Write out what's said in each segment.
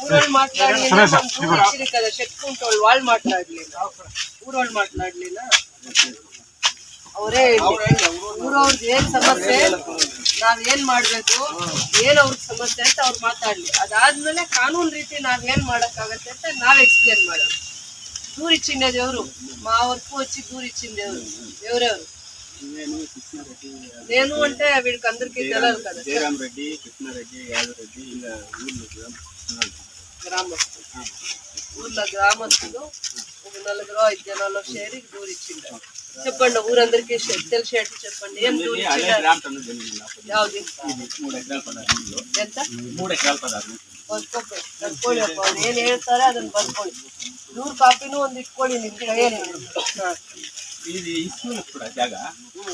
ಊರಲ್ಲಿ ಮಾತನಾಡಲಿ ಶಕ್ತಿ ಉಂಟು ವಾಳ್ ಮಾತನಾಡ್ಲಿಲ್ಲ ಊರಲ್ಲಿ ಮಾತನಾಡ್ಲಿಲ್ಲ ಅವರೇ ಊರವ್ರದ್ದು ಏನ್ ಸಮಸ್ಯೆ? ನಾವ್ ಏನ್ ಮಾಡ್ಬೇಕು? ಏನು ಅವ್ರಗ್ ಸಮಸ್ಯೆ ಅಂತ ಅವ್ರು ಮಾತಾಡ್ಲಿ. ಅದಾದ್ಮೇಲೆ ಕಾನೂನು ರೀತಿ ನಾವ್ ಏನ್ ಮಾಡಕ್ಕಾಗತ್ತೆ ಅಂತ ನಾವ್ ಎಕ್ಸ್ಪ್ಲೇನ್ ಮಾಡೋದು. కూరిచ్చిండేది ఎవరు? మా వరకు వచ్చి కూరిచ్చింది ఎవరు ఎవరెవరు? నేను అంటే వీడికి అందరికీ తెలియదు కదా రెడ్డి ఊర్లో గ్రామస్తులు. ఒక నలుగురు ఐదు జనాలు షేర్కి దూరిచ్చిండ్రు చెప్పండి ఊరందరికీ తెలిసేట్టు చెప్పండి. ఏం దూరిచ్చిండ్రు ఎంత? మూడు ఎకరాలు పదార్థం ಬರ್ಕೊಬೇಕು ಬರ್ಕೊಳ್ಳಿ ಅಪ್ಪ ಅವ್ರು ಏನ್ ಹೇಳ್ತಾರೆ ಅದನ್ನ ಬರ್ಕೊಳ್ಳಿ ನೂರು ಕಾಪಿನೂ ಒಂದ್ ಇಟ್ಕೊಳ್ಳಿ ನಿಮ್ಗೆ ಏನು ಹಾ. ఇది ఇస్కూల్ కూడా జాగ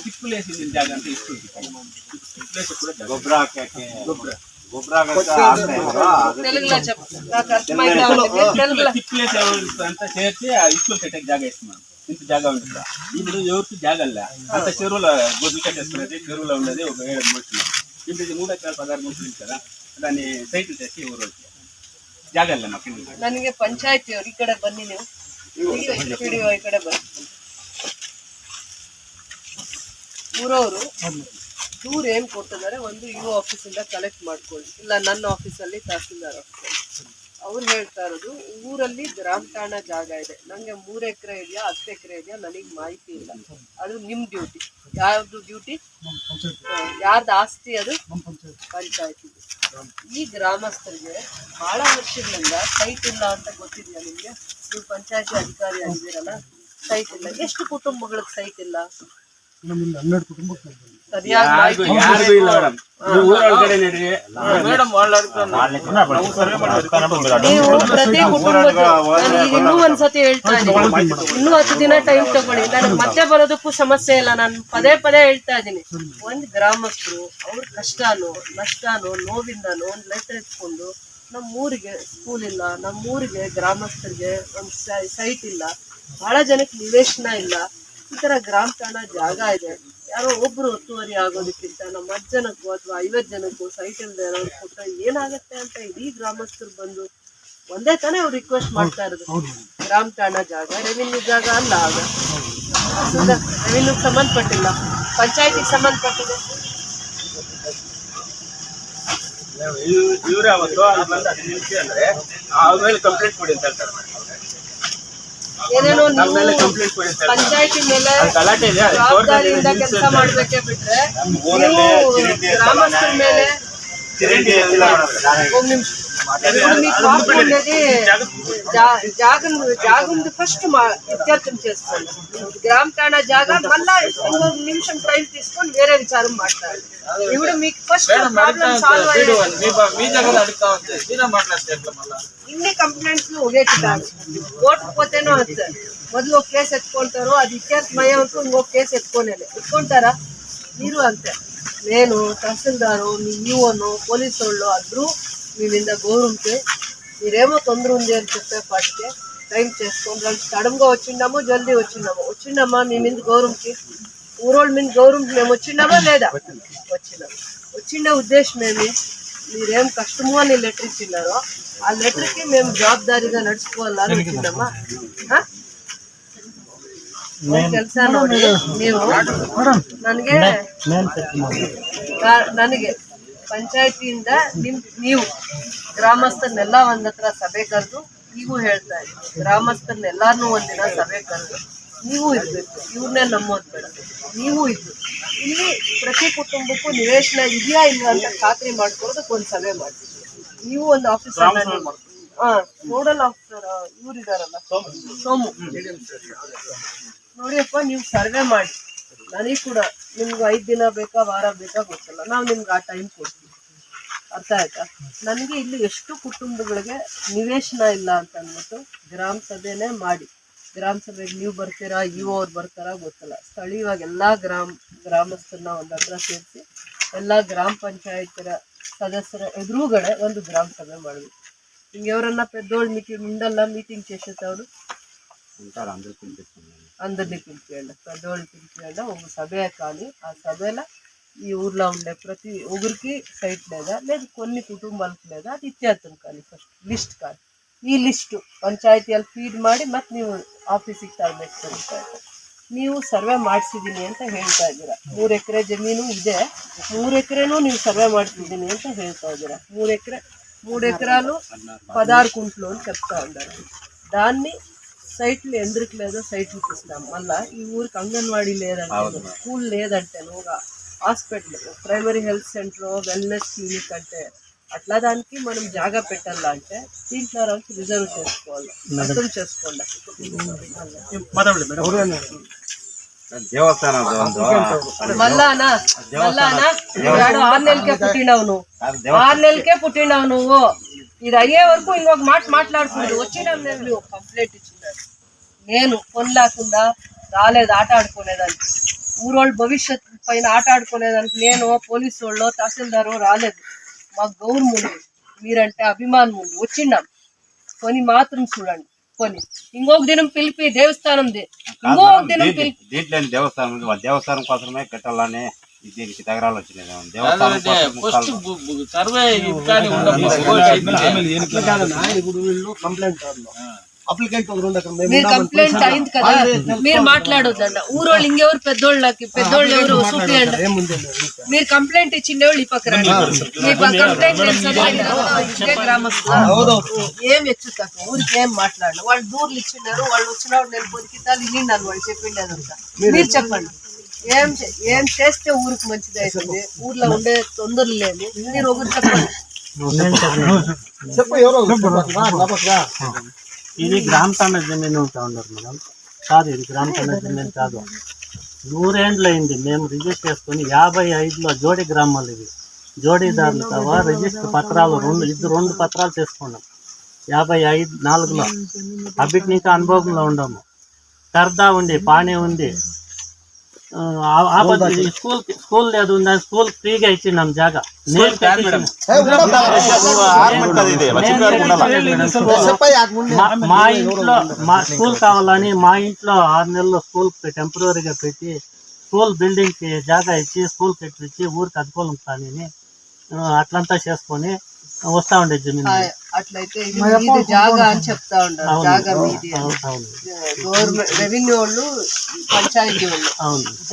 తిప్పులు వేసింది జాగ అంటే ఇస్కూల్ తిప్పులేసి కూడా జాగ ಗೊಬ್ಬರ ಹಾಕಕ್ಕೆ ಗೊಬ್ಬರ ಗೊಬ್ಬರ ಹಾಕಕ್ಕೆ తెలుగులో చెప్పు నాకు అర్థమైతే ఉంది. తెలుగులో తిప్పులేసి అంతా చేర్చి ఆ ఇస్కూల్ కట్టే జాగ వేస్తున్నాం ఇంత జాగ ఉంటుంది ఇప్పుడు ఎవరికి జాగల్లా అంత చెరువులో గొడ్లు కట్టేసుకునేది చెరువులో ఉండేది ఒక ఏడు మనుషులు ఇప్పుడు ఇది మూడు ఎకరాల పదహారు మనుషులు కదా దాన్ని సైట్లు తెచ్చి ఊరు వచ్చి జాగల్లా మాకు ఇంటికి. ನನಗೆ ಪಂಚಾಯತಿ ಅವ್ರು ಈ ಕಡೆ ಬನ್ನಿ ನೀವು PDO ಈ ಕಡೆ ಬನ್ನಿ ಊರವರು ದೂರ ಏನ್ ಕೊಟ್ಟಿದ್ದಾರೆ ಒಂದು ಯು ಆಫೀಸ್ ಇಂದ ಕಲೆಕ್ಟ್ ಮಾಡ್ಕೊಳ್ಳಿ ಇಲ್ಲ ನನ್ನ ಆಫೀಸಲ್ಲಿ ತಹಸೀಲ್ದಾರ್ ಆಫೀಸ್ ಅವ್ರು ಹೇಳ್ತಾ ಇರೋದು ಊರಲ್ಲಿ ಗ್ರಾಮ ಠಾಣಾ ಜಾಗ ಇದೆ ನಂಗೆ ಮೂರ್ ಎಕರೆ ಇದೆಯಾ ಹತ್ತು ಎಕರೆ ಇದೆಯಾ ನನಗೆ ಮಾಹಿತಿ ಇಲ್ಲ ಅದು ನಿಮ್ ಡ್ಯೂಟಿ ಯಾವ್ದು ಡ್ಯೂಟಿ ಯಾರ್ದು ಆಸ್ತಿ ಅದು ಪಂಚಾಯತಿ ಈ ಗ್ರಾಮಸ್ಥರಿಗೆ ಬಹಳ ವರ್ಷಗಳಿಂದ ಸೈಟ್ ಇಲ್ಲ ಅಂತ ಗೊತ್ತಿದೆಯಾ ನಿಮ್ಗೆ? ನೀವು ಪಂಚಾಯತಿ ಅಧಿಕಾರಿ ಆಗಿದ್ದೀರಲ್ಲ ಸೈಟ್ ಇಲ್ಲ. ಎಷ್ಟು ಕುಟುಂಬಗಳಿಗೆ ಸೈಟ್ ಇಲ್ಲ? ಸರಿಯಾಗಿ ಯಾರಿಗೂ ಮಾಹಿತಿ ಯಾರಿಗೂ ಇಲ್ಲ ಮೇಡಮ್. ನೀವು ಊರೊಳಗಡೆ ನಡ್ರಿ ಮೇಡಮ್ ನೀವು. ಪ್ರತಿ ನಾನು ಇನ್ನೂ ಒಂದ್ಸತಿ ಹೇಳ್ತಾ ಇದ್ದೀನಿ. ಇನ್ನೂ ಹತ್ತು ದಿನ ಟೈಮ್ ತಗೊಳ್ಳಿ. ನನಗೆ ಮತ್ತೆ ಬರೋದಕ್ಕೂ ಸಮಸ್ಯೆ ಇಲ್ಲ. ನಾನು ಪದೇ ಪದೇ ಹೇಳ್ತಾ ಇದ್ದೀನಿ. ಒಂದ್ ಗ್ರಾಮಸ್ಥರು ಅವ್ರ ಕಷ್ಟನೋ ನಷ್ಟನೋ ನೋವಿಂದನೋ ಒಂದ್ ಲೆಟರ್ ಎತ್ಕೊಂಡು ನಮ್ಮ ಊರಿಗೆ ಸ್ಕೂಲ್ ಇಲ್ಲ. ನಮ್ಮ ಊರಿಗೆ ಗ್ರಾಮಸ್ಥರಿಗೆ ಒಂದು ಸೈಟ್ ಇಲ್ಲ. ಬಹಳ ಜನಕ್ಕೆ ನಿವೇಶನ ಇಲ್ಲ. ಈ ತರ ಗ್ರಾಮ ಠಾಣಾ ಜಾಗ ಇದೆ. ಯಾರೋ ಒಬ್ರು ಒತ್ತುವರಿ ಆಗೋದಕ್ಕಿಂತ ನಮ್ಮ ಹತ್ತು ಜನಕ್ಕೂ ಅಥವಾ ಐವತ್ತು ಜನಕ್ಕೂ ಸೈಟ್ ಇಲ್ಲದೆ ಇರೋರು ಕೊಟ್ಟರೆ ಏನಾಗುತ್ತೆ ಅಂತ ಇಡೀ ಗ್ರಾಮಸ್ಥರು ಬಂದು ಒಂದೇ ತಾನೇ ಅವ್ರು ರಿಕ್ವೆಸ್ಟ್ ಮಾಡ್ತಾ ಇರೋದು. ಗ್ರಾಮ ತಾಣ ಜಾಗ ರೆವಿನ್ಯೂ ಜಾಗ ಅಲ್ಲ ಆಗ. ರೆವಿನ್ಯೂ ಸಂಬಂಧಪಟ್ಟಿಲ್ಲ. ಪಂಚಾಯತಿಗೆ ಸಂಬಂಧಪಟ್ಟಿದೆ. ಇವ್ರೆ ಅವತ್ತು ಅಲ್ಲಿ ಬಂದು ಹತ್ತು ನಿಮಿಷ ಅಂದ್ರೆ ಆಮೇಲೆ ಮೇಲೆ ಕಂಪ್ಲೇಂಟ್ ಕೊಡಿ ಅಂತ ಹೇಳ್ತಾರೆ. ಏನೇನೋ ಪಂಚಾಯತಿ ಮೇಲೆ ಜವಾಬ್ದಾರಿಯಿಂದ ಕೆಲಸ ಮಾಡ್ಬೇಕೆ ಬಿಟ್ರೆ ನೀವು ಗ್ರಾಮಸ್ಥರ ಮೇಲೆ ಒಂದ್ ನಿಮಿಷ. ఇప్పుడు మీకు ఫస్ట్ మా ఇత్యర్థం చేసుకోండి గ్రామ ఠాణా జాగా మళ్ళా ఇంకొక నిమిషం టైం తీసుకొని వేరే విచారం మాట్లాడాలి. ఇప్పుడు మీకు ఫస్ట్ ప్రాబ్లం సాల్వ్ అయ్యేది. ఇన్ని కంప్లైంట్స్ ఒకేటి కాదు. పోతేనో వస్తారు. మొదలు ఒక కేసు ఎత్తుకుంటారు అది ఇత్యర్థమయ్యే వరకు ఇంకొక కేసు ఎత్తుకోలేదు ఎత్తుకుంటారా? మీరు అంతే. నేను తహసీల్దారు మీ ఈఓను పోలీసు వాళ్ళు అందరూ మీ మీద గౌరవంకి మీరేమో తొందర ఉంది అని చెప్పే పాటికే టైం చేసుకొని వాళ్ళు సడన్గా వచ్చిండామో జల్దీ వచ్చిండామో వచ్చిండమ్మా మీ మీద గౌరవంకి ఊరోళ్ళ మీద గౌరవం మేము వచ్చిండామా లేదా వచ్చినాం వచ్చిండే ఉద్దేశం ఏమి మీరేం కష్టము అని లెటర్ ఇచ్చినారో ఆ లెటర్ కి మేము జవాబారిగా నడుచుకోవాలని వచ్చిందమ్మా ఆ? ಒಂದ್ ಕೆಲ್ಸ ನೋಡಿ ನೀವು ನನಗೆ ನನಗೆ ಪಂಚಾಯತಿಯಿಂದ ನಿಮ್ ನೀವು ಗ್ರಾಮಸ್ಥರನ್ನೆಲ್ಲ ಒಂದತ್ರ ಸಭೆ ಕರೆದು ನೀವು ಹೇಳ್ತಾ ಇದ್ದೀವಿ ಗ್ರಾಮಸ್ಥರನ್ನೆಲ್ಲಾರನ್ನೂ ಒಂದಿನ ಸಭೆ ಕರೆದು ನೀವು ಇರ್ಬೇಕು. ಇವ್ರನ್ನೇ ನಂಬೋದ್ ಬೇಡ. ನೀವು ಇದ್ದು ಇಲ್ಲಿ ಪ್ರತಿ ಕುಟುಂಬಕ್ಕೂ ನಿವೇಶನ ಇದೆಯಾ ಇಲ್ಲ ಅಂತ ಖಾತ್ರಿ ಮಾಡ್ಕೊಳೋದಕ್ಕೆ ಒಂದು ಸಭೆ ಮಾಡ್ತೀವಿ. ನೀವು ಒಂದು ಆಫೀಸರ್ ಹಾ ನೋಡಲ್ ಆಫೀಸರ್ ಇವ್ರು ಇದಾರಲ್ಲ. ಸೋಮು. ನೋಡಿಯಪ್ಪ ನೀವು ಸರ್ವೆ ಮಾಡಿ. ನನಗೆ ಕೂಡ ನಿಮ್ಗೆ ಐದು ದಿನ ಬೇಕಾ ವಾರ ಬೇಕಾ ಗೊತ್ತಿಲ್ಲ ನಾವು ನಿಮ್ಗೆ ಆ ಟೈಮ್ ಕೊಡ್ತೀವಿ ಅರ್ಥ ಆಯ್ತಾ ನನಗೆ ಇಲ್ಲಿ ಎಷ್ಟು ಕುಟುಂಬಗಳಿಗೆ ನಿವೇಶನ ಇಲ್ಲ ಅಂತ ಅಂದ್ಬಿಟ್ಟು ಗ್ರಾಮ ಸಭೆನೇ ಮಾಡಿ ಗ್ರಾಮ ಸಭೆಗೆ ನೀವು ಬರ್ತೀರಾ ಇವು ಅವ್ರು ಬರ್ತಾರಾ ಗೊತ್ತಿಲ್ಲ ಸ್ಥಳೀಯವಾಗಿ ಎಲ್ಲ ಗ್ರಾಮ ಗ್ರಾಮಸ್ಥರನ್ನ ಒಂದು ಹತ್ರ ಸೇರಿಸಿ ಎಲ್ಲ ಗ್ರಾಮ ಪಂಚಾಯತರ ಸದಸ್ಯರ ಎದುರುಗಡೆ ಒಂದು ಗ್ರಾಮ ಸಭೆ ಮಾಡಬೇಕು ಹಿಂಗೆ ఎవరన్నా పెద్దోళ్ళు మీకు ముందల్లా మీటింగ్ చేసేటప్పుడు ఉంటారు అందరూ తినిపిస్తున్నాను ಅಂದಿ ಪಿಂಪಿಯಲ್ಲ ಕದೋಳ್ ಪಿಂಪಿಯಲ್ಲ ಒಂದು ಸಭೆ ಕಾಲಿ ಆ ಸಭೆಲ ಈ ಊರ್ಲ ಉಂಡೆ ಪ್ರತಿ ಉಗುರ್ಕಿ ಸೈಟ್ ಲೇದ ಲೇದ ಕೊನ್ನಿ ಕುಟುಂಬ ಅಲ್ಪ ಲೇದ ಅದು ಫಸ್ಟ್ ಲಿಸ್ಟ್ ಕಾಲಿ ಈ ಲಿಸ್ಟ್ ಪಂಚಾಯತಿಯಲ್ಲಿ ಫೀಡ್ ಮಾಡಿ ಮತ್ತೆ ನೀವು ಆಫೀಸಿಗೆ ತಾಗಬೇಕು ಪಂಚಾಯತ್ ನೀವು ಸರ್ವೆ ಮಾಡಿಸಿದ್ದೀನಿ ಅಂತ ಹೇಳ್ತಾ ಇದ್ದೀರಾ. ಮೂರು ಎಕರೆ ಜಮೀನು ಇದೆ. ಮೂರು ಎಕರೆನೂ ನೀವು ಸರ್ವೆ ಮಾಡಿಸಿದ್ದೀನಿ ಅಂತ ಹೇಳ್ತಾ ಇದ್ದೀರಾ. ಮೂರು ಎಕರೆ, ಮೂರು ಎಕರೂ ಪದಾರ್ ಕುಂಟ್ಲು ಅಂತ ಕರ್ತಾ ಇದ್ದಾರೆ. ದಾನ್ನಿ సైట్లు ఎందుకు లేదో సైట్లు చూస్తాం. మళ్ళా ఈ ఊరికి అంగన్వాడీ లేదంటే స్కూల్ లేదంటే ఒక hospital primary health centre wellness clinic అంటే అట్లా దానికి మనం జాగా పెట్టాలా అంటే దీంట్లో రావచ్చు రిజర్వ్ చేసుకోవాలి. అర్థం చేసుకోండి. ఆరు నెలలకే పుట్టిండవు నువ్వు నువ్వు ఇది అయ్యే వరకు ఇంకొక మాట మాట్లాడుకుంటు వచ్చినాం నేను. కంప్లైంట్ ఇచ్చి నేను ఫోన్ లేకుండా రాలేదు ఆట ఆడుకునేదానికి ఊరోళ్ళ భవిష్యత్ పైన ఆట ఆడుకునేదానికి నేను పోలీసు వాళ్ళు తహసీల్దారు రాలేదు మాకు గౌరవం ఉంది మీరంటే అభిమానం ఉంది వచ్చినాం కొని మాత్రం చూడండి కొని ఇంకొక దినం పిలిపి దేవస్థానం ఇంకొక దినం పిలిపి దీంట్లో దేవస్థానం దేవస్థానం కోసమే కట్టాలని దీనికి తగరాలు వచ్చినాయి దేవస్థానం అప్లికెంట్ మీరు కంప్లైంట్ అయింది కదా. మీరు మాట్లాడొద్దన్న ఊరోళ్ళు ఇంకెవరు పెద్దోళ్ళకి పెద్దోళ్ళు ఎవరు? చూపియండి మీరు కంప్లైంట్ ఇచ్చిండే వాళ్ళు ఈ పక్క రండి మీ కంప్లైంట్ నేను చదివాను. ఇదే గ్రామస్తులు. ఏం ఎచ్చుతాక ఊరికి ఏం మాట్లాడు వాళ్ళు దూర్లు ఇచ్చినారు వాళ్ళు వచ్చినప్పుడు నేను పొదికితాలు ఇన్నిన్నాను వాళ్ళు చెప్పిండే అదంతా మీరు చెప్పండి. ఏం చే- ఏం చేస్తే ఊరికి మంచిది అవుతుంది? ఊర్లో ఉండే తొందరలు లేదు మీరు ఒకరు చెప్పండి. చెప్పు ఎవరో ఇది గ్రామ పంచాయతీ జమీన్ ఉంటా మేడం. కాదు ఇది గ్రామ పంచాయతీ జమీన్ కాదు. నూరేండ్లు అయింది మేము రిజిస్టర్ చేసుకుని యాభై ఐదులో జోడి గ్రామాలు ఇవి. జోడీదారులు కావా రిజిస్టర్ పత్రాలు రెండు ఇది రెండు పత్రాలు చేసుకున్నాం యాభై ఐదు నాలుగులో. అభిట్ నీకు అనుభవంలో ఉండము కర్దా ఉంది పానీ ఉంది. స్కూల్ స్కూల్ లేదు దాని స్కూల్ ఫ్రీగా ఇచ్చినాం జాగా. మా- ఇంట్లో మా స్కూల్ కావాలని మా ఇంట్లో ఆరు నెలలు స్కూల్ టెంపరీగా పెట్టి స్కూల్ బిల్డింగ్కి జాగా ఇచ్చి స్కూల్ కట్టించి ఊరికి అనుకూలం కానీ అట్లంతా చేసుకొని వస్తా ఉండే జమీన్ అట్లయితే ఇది మీది జాగా అని చెప్తా ఉండాలి జాగా మీది గవర్నమెంట్ రెవెన్యూ వాళ్ళు పంచాయతీ వాళ్ళు.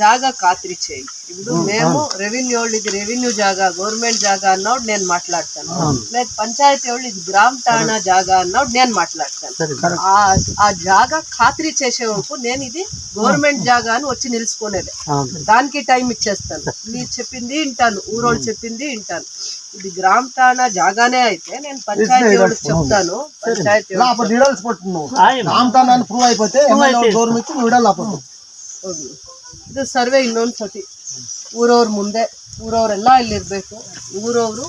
జాగా ఖాతరీ చేయండి. ఇప్పుడు మేము రెవెన్యూ వాళ్ళు ఇది రెవెన్యూ జాగా గవర్నమెంట్ జాగా అన్నాడు నేను మాట్లాడతాను. లేదు పంచాయతీ వాళ్ళు ఇది గ్రామ ఠాణా జాగా అన్నాడు నేను మాట్లాడతాను. ఆ ఆ జాగా ఖాతరీ చేసే వరకు నేను ఇది గవర్నమెంట్ జాగా అని వచ్చి నిలుచుకునేది. అవును. దానికి టైం ఇచ్చేస్తాను. మీరు చెప్పింది వింటాను ఊరోళ్ళు చెప్పింది వింటాను. ఇది గ్రామ ఠాణా జాగానే అయితే నేను పంచాయతీ వాళ్ళకి చెప్తాను పంచాయతీ రా, వాళ్ళకి అప్పుడు డీటెయిల్స్ పట్టు నువ్వు ఆయన రామ్తానాన్ని ప్రూవ్ అయిపోతే ఎమ్మెల్యే దూరం ఇచ్చి నువ్వు ఇడాలి అప్పుడు ಹೋಗಿ ಇದು ಸರ್ವೆ ಇನ್ನೊಂದು ಸತಿ ಊರವ್ರ ಮುಂದೆ ಊರವರೆಲ್ಲ ಇಲ್ಲಿರ್ಬೇಕು ಊರವರು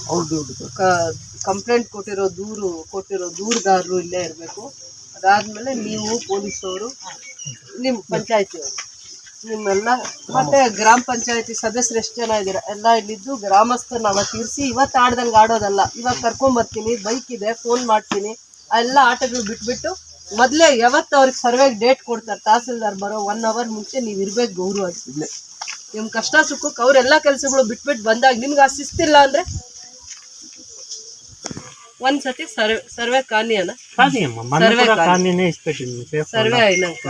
ಕಂಪ್ಲೇಂಟ್ ಕೊಟ್ಟಿರೋ ದೂರು ಕೊಟ್ಟಿರೋ ದೂರುದಾರರು ಇಲ್ಲೇ ಇರಬೇಕು ಅದಾದ್ಮೇಲೆ ನೀವು ಪೊಲೀಸವರು ನಿಮ್ಮ ಪಂಚಾಯತಿಯವರು ನಿಮ್ಮೆಲ್ಲ ಮತ್ತೆ ಗ್ರಾಮ ಪಂಚಾಯತಿ ಸದಸ್ಯರು ಎಷ್ಟು ಜನ ಇದೀರ ಎಲ್ಲ ಇಲ್ಲಿದ್ದು ಗ್ರಾಮಸ್ಥರು ನಾವು ತೀರಿಸಿ ಇವತ್ ಆಡ್ದಂಗೆ ಆಡೋದಲ್ಲ. ಇವಾಗ ಕರ್ಕೊಂಬರ್ತೀನಿ ಬೈಕ್ ಇದೆ ಫೋನ್ ಮಾಡ್ತೀನಿ. ಎಲ್ಲ ಆಟಗಳು ಬಿಟ್ಬಿಟ್ಟು ಮೊದಲೇ ಯಾವತ್ತ ಅವ್ರಿಗೆ ಸರ್ವೆ ಡೇಟ್ ಕೊಡ್ತಾರೆ. ತಹಸೀಲ್ದಾರ್ ಬರೋ ಒನ್ ಅವರ್ ಮುಂಚೆ ನೀವ್ ಇರ್ಬೇಕು ಗೌರವ ಇಲ್ಲೇ. ನಿಮ್ ಕಷ್ಟ ಸುಖಕ್ಕೆ ಅವ್ರೆಲ್ಲ ಕೆಲಸಗಳು ಬಿಟ್ಬಿಟ್ಟು ಬಂದಾಗ ನಿಮ್ಗೆ ಆ ಶಿಸ್ತಿಲ್ಲ ಅಂದ್ರೆ ಸತಿ ಸರ್ವೆ ಸರ್ವೆ ಕಾನಿಯನ. ಸರ್ವೆ ಸರ್ವೆ ಆಯ್ನಂಕ.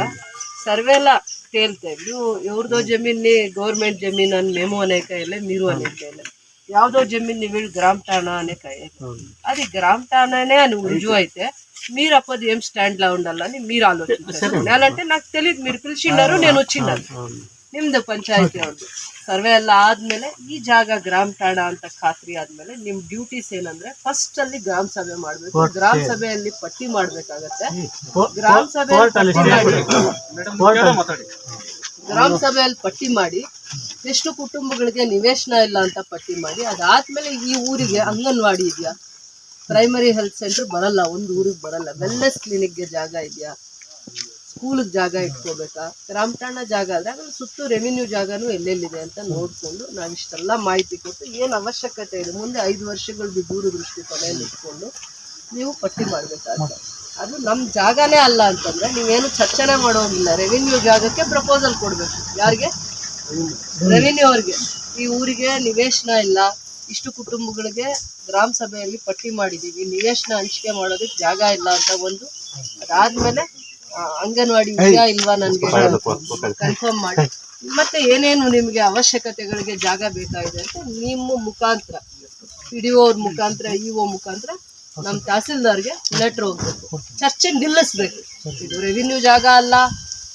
సర్వేలా తేలుతాయి ఇప్పుడు ఎవరిదో జమీన్ని గవర్నమెంట్ జమీన్ అని మేము అనేకాయలే మీరు అనేకాయలే ಯಾವ್ದೋ జమీన్ని వీళ్ళు గ్రామ ఠాణా అనేకాయ అది గ్రామ ఠాణానే అని రుజువు అయితే మీరు అప్పది ఏం స్టాండ్ లా ఉండాలని మీరు ఆలోచించారు నేనంటే నాకు తెలియదు మీరు పిలిచిండారు నేను వచ్చిన్నాను ನಿಮ್ದು ಪಂಚಾಯತಿ ಅವ್ರದ್ದು ಸರ್ವೆ ಎಲ್ಲ ಆದ್ಮೇಲೆ ಈ ಜಾಗ ಗ್ರಾಮ ಠಾಣ ಅಂತ ಖಾತ್ರಿ ಆದ್ಮೇಲೆ ನಿಮ್ ಡ್ಯೂಟೀಸ್ ಏನಂದ್ರೆ ಫಸ್ಟ್ ಅಲ್ಲಿ ಗ್ರಾಮ ಸಭೆ ಮಾಡ್ಬೇಕು. ಗ್ರಾಮ ಸಭೆಯಲ್ಲಿ ಪಟ್ಟಿ ಮಾಡ್ಬೇಕಾಗತ್ತೆ. ಗ್ರಾಮ ಸಭೆ ಪಟ್ಟಿ ಮಾಡಿ. ಗ್ರಾಮ ಸಭೆಯಲ್ಲಿ ಪಟ್ಟಿ ಮಾಡಿ ಎಷ್ಟು ಕುಟುಂಬಗಳಿಗೆ ನಿವೇಶನ ಇಲ್ಲ ಅಂತ ಪಟ್ಟಿ ಮಾಡಿ ಅದಾದ್ಮೇಲೆ ಈ ಊರಿಗೆ ಅಂಗನವಾಡಿ ಇದೆಯಾ? ಪ್ರೈಮರಿ ಹೆಲ್ತ್ ಸೆಂಟರ್ ಬರಲ್ಲ ಒಂದು ಊರಿಗೆ ಬರಲ್ಲ. ವೆಲ್ನೆಸ್ ಕ್ಲಿನಿಕ್ಗೆ ಜಾಗ ಇದೆಯಾ? ಸ್ಕೂಲಿಗೆ ಜಾಗ ಇಟ್ಕೋಬೇಕಾ? ರಾಮಠಾಣ ಠಾಣ ಜಾಗ ಆದರೆ ಅದ್ರ ಸುತ್ತು ರೆವಿನ್ಯೂ ಜಾಗನೂ ಎಲ್ಲೆಲ್ಲಿದೆ ಅಂತ ನೋಡಿಕೊಂಡು ನಾವಿಷ್ಟೆಲ್ಲ ಮಾಹಿತಿ ಕೊಟ್ಟು ಏನು ಅವಶ್ಯಕತೆ ಇದೆ? ಮುಂದೆ ಐದು ವರ್ಷಗಳದ್ದು ದೂರದೃಷ್ಟಿ ತಲೆಯಲ್ಲಿ ಇಟ್ಕೊಂಡು ನೀವು ಪಟ್ಟಿ ಮಾಡಬೇಕಾಗುತ್ತೆ ಅದು ನಮ್ಮ ಜಾಗನೇ ಅಲ್ಲ ಅಂತಂದ್ರೆ ನೀವೇನು ಚರ್ಚೆನೇ ಮಾಡೋದಿಲ್ಲ. ರೆವಿನ್ಯೂ ಜಾಗಕ್ಕೆ ಪ್ರಪೋಸಲ್ ಕೊಡಬೇಕು. ಯಾರಿಗೆ? ರೆವಿನ್ಯೂ ಅವ್ರಿಗೆ. ಈ ಊರಿಗೆ ನಿವೇಶನ ಇಲ್ಲ. ಇಷ್ಟು ಕುಟುಂಬಗಳಿಗೆ ಗ್ರಾಮ ಸಭೆಯಲ್ಲಿ ಪಟ್ಟಿ ಮಾಡಿದೀವಿ. ನಿವೇಶನ ಹಂಚಿಕೆ ಮಾಡೋದಕ್ಕೆ ಜಾಗ ಇಲ್ಲ ಅಂತ ಒಂದು ಅದಾದ್ಮೇಲೆ ಅಂಗನವಾಡಿ ಇದೆಯಾ ಇಲ್ವಾ ನನಗೆ ಕನ್ಫರ್ಮ್ ಮಾಡಿ. ಮತ್ತೆ ಏನೇನು ನಿಮ್ಗೆ ಅವಶ್ಯಕತೆಗಳಿಗೆ ಜಾಗ ಬೇಕಾಗಿದೆ ಅಂತ ನಿಮ್ಮ ಮುಖಾಂತರ ಪಿ ಅವ್ರ ಮುಖಾಂತರ ಇ ಒ ಮುಖಾಂತರ ನಮ್ಮ ತಹಸೀಲ್ದಾರ್ಗೆ ಲೆಟರ್ ಹೋಗ್ಬೇಕು. ಚರ್ಚೆ ನಿಲ್ಲಿಸ್ಬೇಕು. ಇದು ರೆವಿನ್ಯೂ ಜಾಗ ಅಲ್ಲ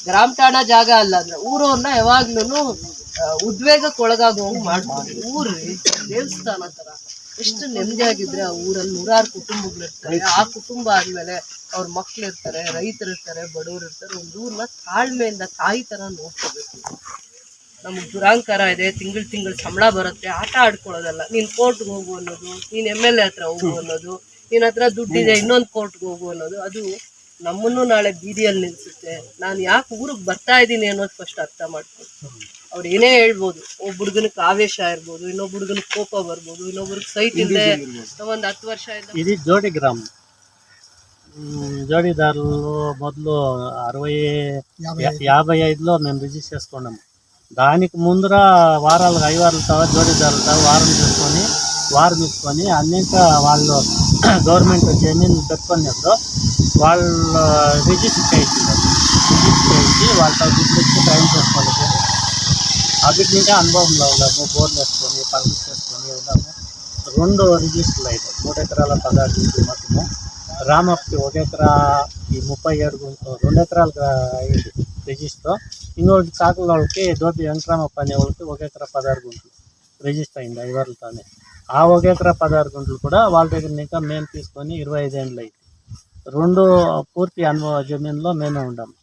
ಗ್ರಾಮ ಠಾಣಾ ಜಾಗ ಅಲ್ಲ ಅಂದ್ರೆ ಊರವ್ರನ್ನ ಯಾವಾಗ್ಲೂ ಉದ್ವೇಗಕ್ಕೆ ಒಳಗಾಗುವಂಗ್ ಮಾಡ್ಬೋದು. ಊರ್ರಿ ದೇವಸ್ಥಾನ ತರ ಎಷ್ಟು ನೆಮ್ಮದಿಯಾಗಿದ್ರೆ ಆ ಊರಲ್ಲಿ ನೂರಾರು ಕುಟುಂಬಗಳು ಇರ್ತಾರೆ. ಆ ಕುಟುಂಬ ಆದ್ಮೇಲೆ ಅವ್ರ ಮಕ್ಳು ಇರ್ತಾರೆ ರೈತರು ಇರ್ತಾರೆ ಬಡವರು ಇರ್ತಾರೆ ಒಂದು ಊರ್ನ ತಾಳ್ಮೆಯಿಂದ ತಾಯಿ ತರ ನೋಡ್ಕೋಬೇಕು. ನಮಗೆ ದುರಾಂಕಾರ ಇದೆ ತಿಂಗಳು ತಿಂಗಳು ಸಂಬಳ ಬರುತ್ತೆ ಆಟ ಆಡ್ಕೊಳ್ಳೋದಲ್ಲ. ನೀನ್ ಕೋರ್ಟ್ಗೆ ಹೋಗು ಅನ್ನೋದು ನೀನ್ ಎಂ ಎಲ್ ಎ ಹತ್ರ ಹೋಗು ಅನ್ನೋದು ನಿನ್ನ ಹತ್ರ ದುಡ್ಡಿದೆ ಇನ್ನೊಂದು ಕೋರ್ಟ್ಗೆ ಹೋಗು ಅನ್ನೋದು ಅದು ನಮ್ಮನ್ನು ನಾಳೆ ಬೀದಿಯಲ್ಲಿ ನಿಲ್ಸುತ್ತೆ. ನಾನು ಯಾಕೆ ಊರಿಗೆ ಬರ್ತಾ ಇದ್ದೀನಿ ಅನ್ನೋದು ಫಸ್ಟ್ ಅರ್ಥ ಮಾಡ್ಕೊ. ಅವ್ರು ಏನೇ ಹೇಳ್ಬೋದು ಒಬ್ಬ ಹುಡುಗನಿಗೆ ಆವೇಶ ಇರ್ಬೋದು ಇನ್ನೊಬ್ಬ ಹುಡುಗನಿಗೆ ಕೋಪ ಬರ್ಬೋದು ಇನ್ನೊಬ್ರಿಗೆ ಸೈಟ್ ಇಲ್ಲದೆ ಒಂದ್ ಹತ್ತು ವರ್ಷ ಇಂದ ఇది జోడి గ్రామం మ్, జోడిదారులు మొదలు అరవై యా- యాభై ఐదులో మేము రిజిస్టర్ చేసుకున్నాము దానికి ముందర వారాలు ఐవారాల తర్వాత జోడిదారుల తర్వాత వారం చేసుకొని వారం ఇచ్చుకొని అన్నిక వాళ్ళు గవర్నమెంట్ జమీన్ పెట్టుకున్నప్పుడు వాళ్ళు రిజిస్టర్ చేయించారు రిజిస్టర్ చేయించి వాళ్ళతో తీసుకొచ్చి టైం చేసుకోవాలి అవిటి నుండి అనుభవంలో ఉన్నాము బోర్లు వేసుకొని పనులు చేసుకొని ఉన్నాము రెండు రిజిస్టర్లు అయితే మూడు ఎకరాల పదహారు గుంటలు మొత్తము. రామప్కి ఒక ఎకరా ఈ ముప్పై ఏడు గుంటలు రెండు ఎకరాలు అయింది రిజిస్టర్. ఇంకొకటి చాకుల వాళ్ళకి దోపి వెంకరామప్ప అనే వాళ్ళకి ఒక ఎకరా పదహారు గుంటలు రిజిస్టర్ అయింది ఐవర్లతోనే. ఆ ఒక ఎకరా పదహారు గుంటలు కూడా వాళ్ళ దగ్గర ఇంకా మేము తీసుకొని ఇరవై ఐదు ఏళ్ళు అయింది. రెండు పూర్తి అనుభవ జమీన్లో మేమే ఉండాము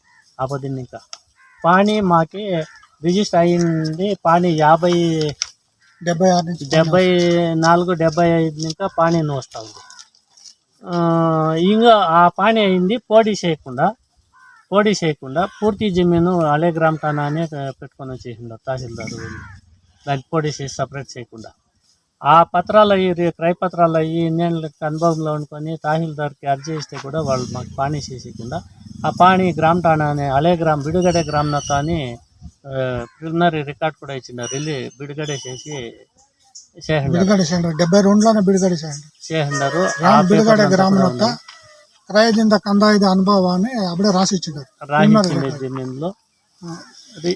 ఆపదిని ఇంకా పాణి మాకి రిజిస్టర్ అయింది పాణి యాభై డెబ్బై ఆరు నుంచి డెబ్బై నాలుగు డెబ్బై ఐదు ఇంకా పానీని ఉంది ఇంకా ఆ పానీ అయింది పోటీ చేయకుండా పోటీ చేయకుండా పూర్తి జమీను అలే గ్రామ్ ఠాణా అనే పెట్టుకొని వచ్చేసిండు తహసీల్దార్. దానికి పోటీ చేసి సపరేట్ చేయకుండా. ఆ పత్రాలు అయ్యి క్రయ పత్రాలు అయ్యి ఇన్నేళ్ళకి అనుభవంలో అనుకొని తహసీల్దార్కి అర్జీ ఇస్తే కూడా వాళ్ళు మాకు పానీ చేసేయకుండా ఆ పానీ గ్రామ్ ఠాణా అనే అలే గ్రామ్ బిడుగడే గ్రామ్నతో అని ప్రిలిమినరీ రికార్డ్ కూడా ఇచ్చిండారు రిలీ బిడుగడేసేసి బిడుగడ డెబ్బై రెండులోనే బిడుగడ చేయండి చేసినారు బిడుగడ కందాయిద అనుభవాన్ని అప్పుడే రాసి ఇచ్చిండారు అది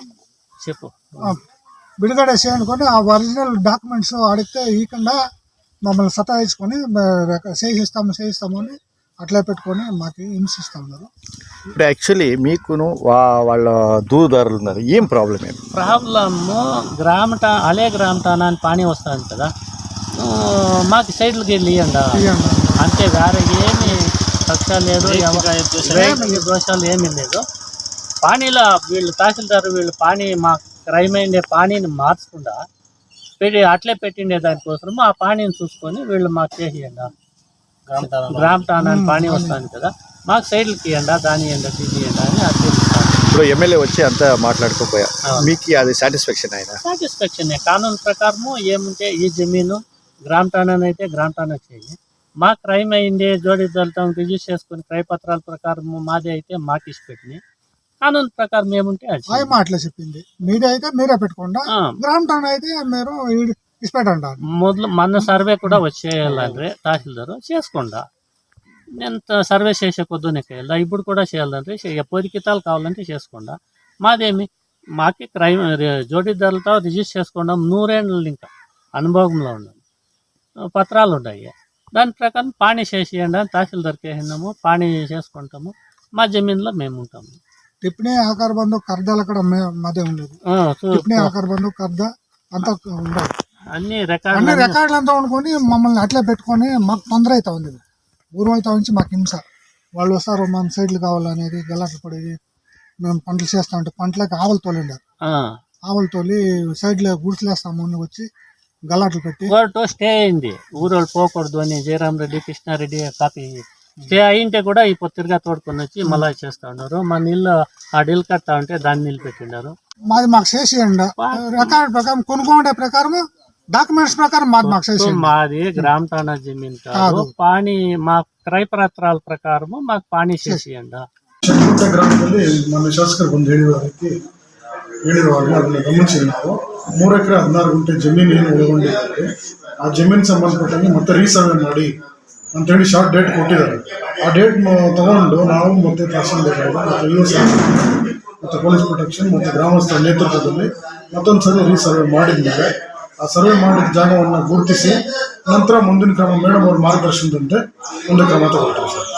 చెప్పు. బిడుగడ చేయనుకొని ఆ ఒరిజినల్ డాక్యుమెంట్స్ అడిగితే ఇవ్వకుండా మమ్మల్ని సతాయించుకొని చేసిస్తాము చేయిస్తాము అని అట్లే పెట్టుకొని మాకు హింసిస్తా ఉన్నారు. ఇప్పుడు యాక్చువల్లీ మీకును వా- వాళ్ళ దూరదారులు ఉన్నారు. ఏం ప్రాబ్లం ఏమి ప్రాబ్లమ్ గ్రామ టా అలే గ్రామ ఠాణా అని పానీ వస్తుంది కదా. మాకు సైడ్లకి వెళ్ళి ఇవ్వండి. అంతే వేరే ఏమి కక్ష లేదు దోషాలు ఏమీ లేదు. పానీలో వీళ్ళు తహసీల్దార్ వీళ్ళు పానీ మా క్రైమ్ అయిండే పానీని మార్చకుండా పెట్టి అట్లే పెట్టిండే దానికోసం ఆ పానీని చూసుకొని వీళ్ళు మాకు చేసేయండి గ్రామ ఠాణా అని పానీ వస్తుంది కదా. మాకు సైడ్లకి ఇవ్వండి దాని ఇవ్వండి ఇది ఇవ్వండి అని ఇప్పుడు ఎమ్మెల్యే వచ్చి అంతా మాట్లాడుకోపోయా. మీకు అది సాటిస్ఫాక్షన్ ఆయన? సాటిస్ఫాక్షన్ కానూన్ ప్రకారము ఏముంటే ఈ జమీను గ్రామ ఠాణా అయితే గ్రామ ఠాణా చేయి మా క్రైమ్ అయింది జోడి దళితం రిజిస్టర్ చేసుకుని క్రయ పత్రాల ప్రకారం మాది అయితే మాకు ఇచ్చి పెట్టినాయి కానూన్ ప్రకారం ఏముంటే అది అట్లా చెప్పింది. మీదే అయితే మీరే పెట్టుకోండి. గ్రామ ఠాణా అయితే మీరు మొదలు మన సర్వే కూడా వచ్చేయాలంటే తహసీల్దారు చేసుకోండా నేను సర్వే చేసే కొద్దునే వెళ్ళా ఇప్పుడు కూడా చేయాలంటే పది కితాలు కావాలంటే చేసుకోండా మాదేమి? మాకి క్రైమ్ జోడీదారులతో రిజిస్టర్ చేసుకుంటాం నూరేళ్ళు ఇంకా అనుభవంలో ఉన్నాం. పత్రాలు ఉన్నాయి దాని ప్రకారం పాణి చేసేయండి అని తహసీల్దార్కి వేసినాము. పాణి చేసుకుంటాము. మా జమీన్లో మేము ఉంటాము టిప్నీ ఆకార బంధు కర్దాలు అక్కడ మే- మధ్య ఉండేది. టిప్నీ ఆకార బంధు కర్ద అంతా ఉండదు. అన్ని అన్ని రికార్డు రికార్డులు అంతా వండుకొని మమ్మల్ని అట్లే పెట్టుకొని మాకు తొందర అవుతా ఉంది ఊరు వాళ్ళతో నుంచి మాకు హింస. వాళ్ళు వస్తారు మన సైడ్లు కావాలనేది గలాట్లు పడేది. మేము పంటలు చేస్తా ఉంటే పంటలకు ఆవులు తోలిండారు ఆవులు తోలి సైడ్లో గుడిసెలేస్తాము అని వచ్చి గలాట్లు పెట్టి. కోర్టు స్టే అయింది. ఊరోళ్ళు పోకూడదు అని జయరాం రెడ్డి కృష్ణారెడ్డి కాపీ స్టే అయింటే కూడా ఈ పొత్తిరిగా తోడుకొని వచ్చి మళ్ళా చేస్తా ఉన్నారు. మన ఇల్లు ఆ డీల్ కడతా ఉంటే దాన్ని నిలబెట్టిండారు. మాది మాకు చేసేయండి రికార్డు ప్రకారం కొనుక్కోండే ప్రకారం డాక్యుమెంట్స్ ప్రకారం మాది మాకు సో చేసేయండి మాది గ్రామ తాండా జమీన్ కాదు కాదు. పాణి మా క్రయపత్రాల ప్రకారము మాకు ಪಾಣಿ చేసియండి ಚಿಕ್ಕ ಗ್ರಾಮದಲ್ಲಿ ಮೊನ್ನೆ ಶಾಸಕರು ಬಂದು ಹೇಳಿರೋದಕ್ಕೆ ಹೇಳಿರುವಾಗ ಅದನ್ನ ಗಮನಿಸಿ ನಾವು ಮೂರು ಎಕರೆ ಹದಿನಾರು ಗುಂಟೆ ಜಮೀನು ಏನು ಒಳಗೊಂಡಿದ್ದಾರೆ ಆ ಜಮೀನು ಸಂಬಂಧಪಟ್ಟಂಗೆ ಮತ್ತೆ ರೀಸರ್ವೆ ಮಾಡಿ ಅಂತ ಹೇಳಿ ಶಾರ್ಟ್ ಡೇಟ್ ಕೊಟ್ಟಿದ್ದಾರೆ ಆ ಡೇಟ್ ತಗೊಂಡು ನಾವು ಮತ್ತೆ ತಹಸೀಲ್ದಾರ್ ಮತ್ತೆ ಯು ಎಸ್ ಮತ್ತೆ ಪೊಲೀಸ್ ಪ್ರೊಟೆಕ್ಷನ್ ಮತ್ತೆ ಗ್ರಾಮಸ್ಥರ ನೇತೃತ್ವದಲ್ಲಿ ಮತ್ತೊಂದು ಸರಿ ರೀಸರ್ವೆ ಮಾಡಿದ್ಮೇಲೆ ಆ ಸರ್ವೆ ಮಾಡಿದ ಜಾಗವನ್ನು ಗುರುತಿಸಿ, ನಂತರ ಮುಂದಿನ ಕ್ರಮ ಮೇಡಮ್ ಅವ್ರ ಮಾರ್ಗದರ್ಶನದಂತೆ ಮುಂದೆ ಕ್ರಮ ತಗೊಳ್ತೀವಿ ಸರ್.